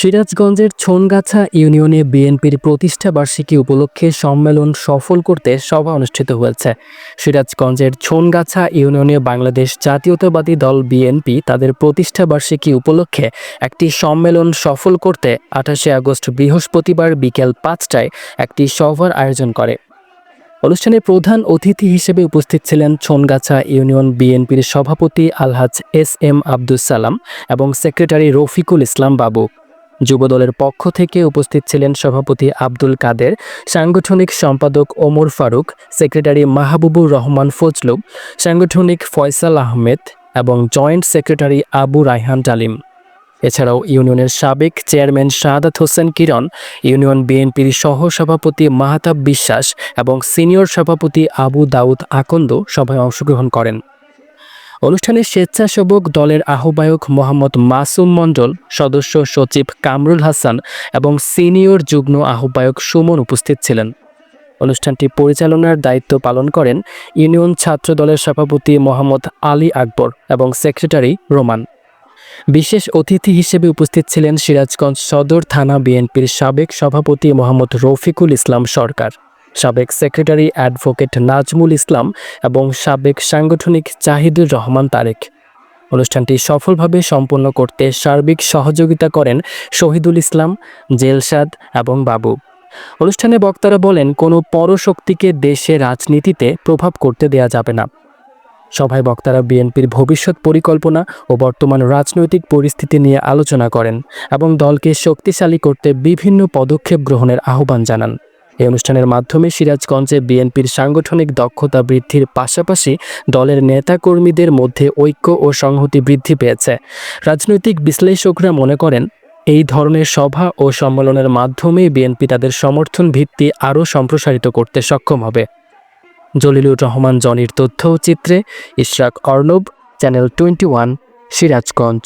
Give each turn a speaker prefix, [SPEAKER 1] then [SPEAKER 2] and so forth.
[SPEAKER 1] সিরাজগঞ্জের ছনগাছা ইউনিয়নে বিএনপির প্রতিষ্ঠা বার্ষিকী উপলক্ষে সম্মেলন সফল করতে সভা অনুষ্ঠিত হয়েছে। সিরাজগঞ্জের ছনগাছা ইউনিয়নে বাংলাদেশ জাতীয়তাবাদী দল বিএনপি তাদের প্রতিষ্ঠা বার্ষিকী উপলক্ষে একটি সম্মেলন সফল করতে আঠাশে আগস্ট বৃহস্পতিবার বিকেল পাঁচটায় একটি সভার আয়োজন করে। অনুষ্ঠানে প্রধান অতিথি হিসেবে উপস্থিত ছিলেন ছনগাছা ইউনিয়ন বিএনপির সভাপতি আলহাজ এস এম আব্দুস সালাম এবং সেক্রেটারি রফিকুল ইসলাম বাবু। যুবদলের পক্ষ থেকে উপস্থিত ছিলেন সভাপতি আব্দুল কাদের, সাংগঠনিক সম্পাদক ওমর ফারুক, সেক্রেটারি মাহবুবুর রহমান ফজলু, সাংগঠনিক ফয়সাল আহমেদ এবং জয়েন্ট সেক্রেটারি আবু রায়হান ডালিম। এছাড়াও ইউনিয়নের সাবেক চেয়ারম্যান শাহাদাত হোসেন কিরণ, ইউনিয়ন বিএনপির সহ সভাপতি মাহাতাব বিশ্বাস এবং সিনিয়র সভাপতি আবু দাউদ আকন্দ সভায় অংশগ্রহণ করেন। অনুষ্ঠানে স্বেচ্ছাসেবক দলের আহ্বায়ক মোহাম্মদ মাসুম মণ্ডল, সদস্য সচিব কামরুল হাসান এবং সিনিয়র যুগ্ম আহ্বায়ক সুমন উপস্থিত ছিলেন। অনুষ্ঠানটি পরিচালনার দায়িত্ব পালন করেন ইউনিয়ন ছাত্র দলের সভাপতি মোহাম্মদ আলী আকবর এবং সেক্রেটারি রোমান। বিশেষ অতিথি হিসেবে উপস্থিত ছিলেন সিরাজগঞ্জ সদর থানা বিএনপির সাবেক সভাপতি মোহাম্মদ রফিকুল ইসলাম সরকার, সাবেক সেক্রেটারি অ্যাডভোকেট নাজমুল ইসলাম এবং সাবেক সাংগঠনিক জাহিদুর রহমান তারেক। অনুষ্ঠানটি সফলভাবে সম্পন্ন করতে সার্বিক সহযোগিতা করেন শহীদুল ইসলাম, জেলসাদ এবং বাবু। অনুষ্ঠানে বক্তারা বলেন, কোনো পরশক্তিকে দেশে রাজনীতিতে প্রভাব করতে দেয়া যাবে না। সভায় বক্তারা বিএনপির ভবিষ্যৎ পরিকল্পনা ও বর্তমান রাজনৈতিক পরিস্থিতি নিয়ে আলোচনা করেন এবং দলকে শক্তিশালী করতে বিভিন্ন পদক্ষেপ গ্রহণের আহ্বান জানান। এই অনুষ্ঠানের মাধ্যমে সিরাজগঞ্জে বিএনপির সাংগঠনিক দক্ষতা বৃদ্ধির পাশাপাশি দলের নেতাকর্মীদের মধ্যে ঐক্য ও সংহতি বৃদ্ধি পেয়েছে। রাজনৈতিক বিশ্লেষকরা মনে করেন, এই ধরনের সভা ও সম্মেলনের মাধ্যমে বিএনপি তাদের সমর্থন ভিত্তি আরও সম্প্রসারিত করতে সক্ষম হবে। জলিলুর রহমান জনির তথ্য চিত্রে Ishrak Arnab channel twenty one Sirajganj.